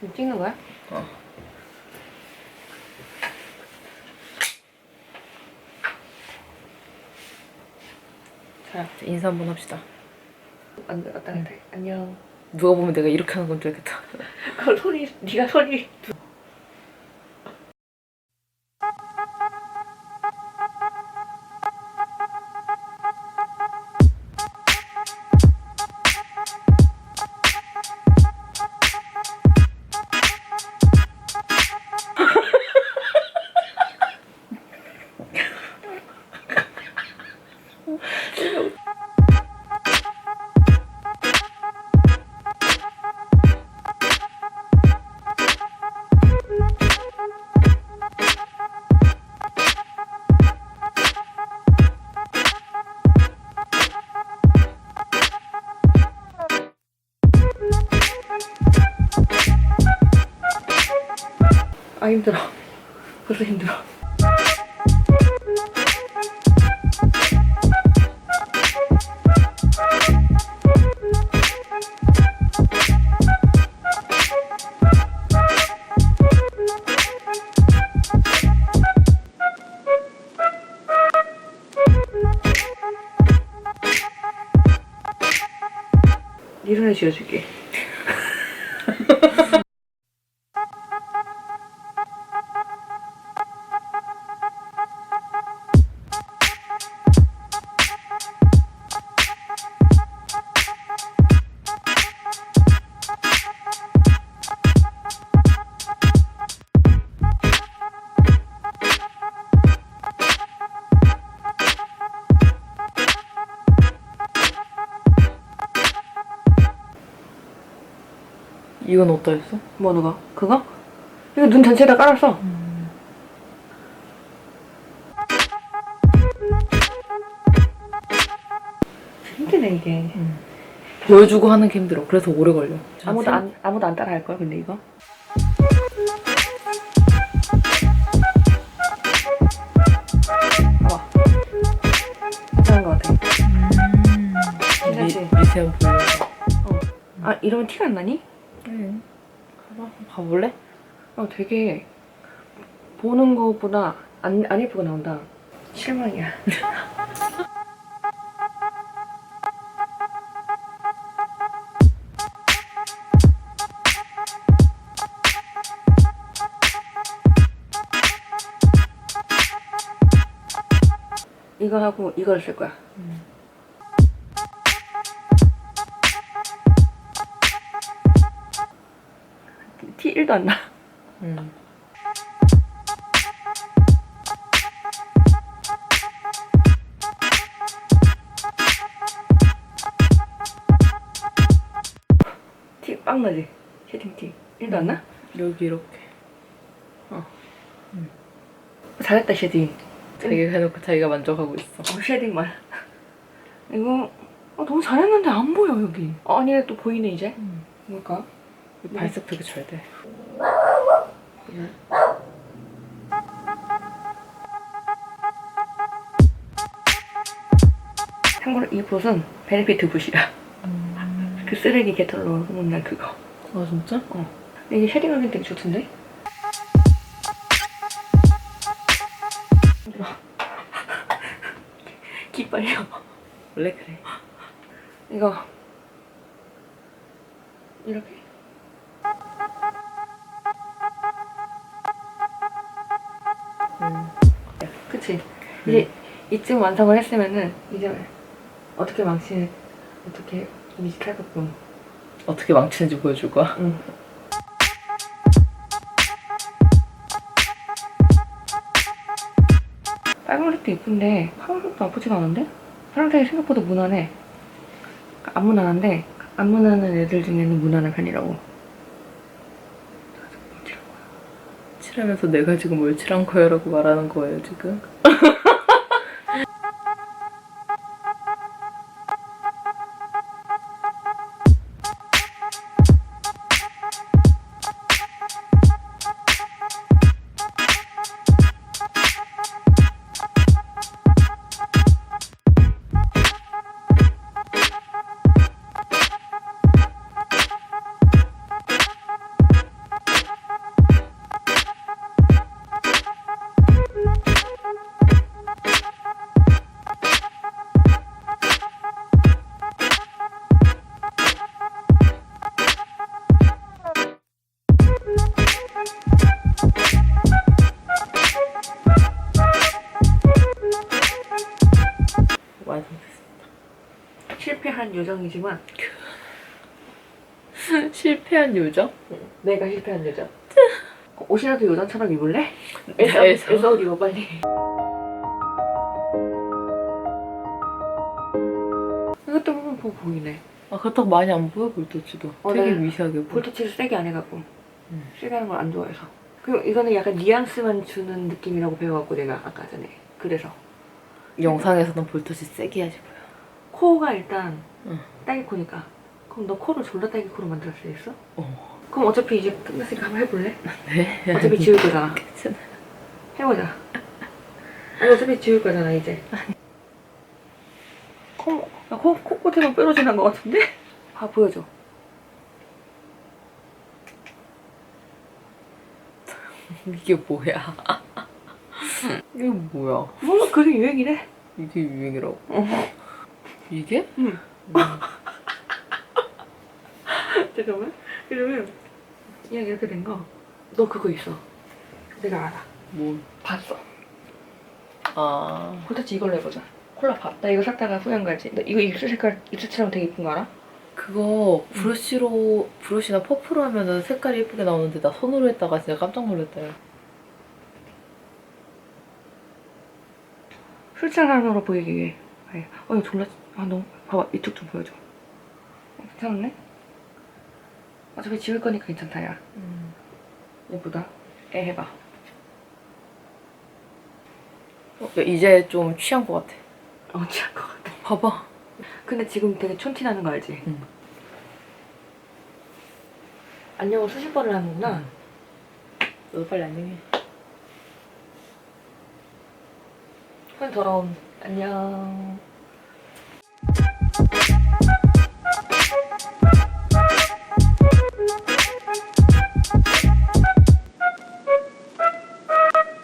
지금 찍는 거야? 어. 자, 인사 한번 합시다. 안 돼, 갔다 해. 안녕. 누가 보면 내가 이렇게 하는 건 줄 알겠다. 그 소리, 네가 소리. 아 힘들어. 벌써 힘들어. 네 손에 쥐어줄게. 이건 어떠했어? 뭐 누가? 그거? 이거 눈 전체에다 깔았어. 힘드네 이게. 보여주고 하는 게 힘들어. 그래서 오래 걸려. 아무도 안 아무도 안 따라 할 거야 근데 이거. 봐봐. 괜찮은 것 같아. 미, 괜찮지? 미세한 보여줘. 아 이러면 티가 안 나니? 봐볼래? 어 되게 보는 것보다 안, 안 예쁘게 나온다. 실망이야. 이거 하고 이걸 쓸 거야. 티 1도 안 나. 응. 티빵 나지? 쉐딩 티 1도 안 나? 여기 이렇게. 잘했다 쉐딩 자기가 해놓고 자기가 만족하고 있어. 어, 쉐딩만 이거 어, 너무 잘했는데 안 보여 여기 어, 아니 또 보이네 이제 뭘까? 발색 되게 잘 돼. 참고로 이 봇은 베네피트 봇이야 그 쓰레기 개털로 놓는 그거 아 진짜? 어 이게 쉐딩하기 되게 좋던데? 기빨려 원래 그래. 이거 이렇게 그치? 이제 이쯤 완성을 했으면은 이제 어떻게 망치 어떻게 이직할게끔 어떻게 망치는지 보여줄 거야? 응. 빨간색도 이쁜데 파란색도 나쁘지가 않은데? 파란색이 생각보다 무난해 안 무난한데 안 무난한 애들 중에는 무난한 편이라고 칠하면서 내가 지금 뭘 칠한 거야 라고 말하는 거예요 지금? 요정이지만 실패한 요정? 내가 실패한 요정. 옷이라도 요정처럼 입을래? 애써. 애써, 입어 빨리. 이것도 보면 보 보이네. 아 그렇다고 많이 안 보여 볼터치도 어, 되게 네. 미세하게 보여 볼터치를 세게 안 해갖고 음. 세게 하는 걸 안 좋아해서. 그리고 이거는 약간 뉘앙스만 주는 느낌이라고 배워갖고 내가 아까 전에 그래서 영상에서는 볼터치 세게 보여 코가 일단 응. 딸기 코니까 그럼 너 코를 졸라 딸기 코로 만들 수 있어? 어. 그럼 어차피 이제 끝났으니까 한번 해볼래? 네 어차피 지울 거잖아. 괜찮아 해보자. 아니, 어차피 지울 거잖아, 이제. 코, 야, 코, 코끝에만 뾰루지 난 것 같은데? 봐, 보여줘. 이게 뭐야 이게 뭐야 뭐, 그게 유행이래. 이게 유행이라고 어. 이게? 응. 잠깐만. 그러면, 그냥 이렇게 된 거. 너 그거 있어. 내가 알아. 뭐 봤어. 아 콜타치 이걸로 해보자. 콜라 봐. 나 이거 샀다가 후회한 거지. 너 이거 입술 색깔, 입술처럼 되게 이쁜 거 알아? 그거 브러쉬로 브러쉬나 퍼프로 하면은 색깔이 예쁘게 나오는데 나 손으로 했다가 진짜 깜짝 놀랐다 보이기 위해. 네. 어, 이거 졸라, 아, 너무, 봐봐. 이쪽 좀 보여줘. 어, 괜찮네? 어차피 지울 거니까 괜찮다, 야. 예쁘다. 애 해봐. 어, 야, 이제 좀 취한 것 같아 어, 취할 것 같아. 봐봐 근데 지금 되게 촌티 나는 거 알지? 응. 안녕을 수십 번을 하는구나. 응. 너도 빨리 안녕해 손 더러운. 안녕.